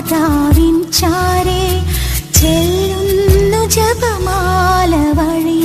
മാതാവിൻ ചാരേ ചെല്ലുന്നു ജപമാല വഴി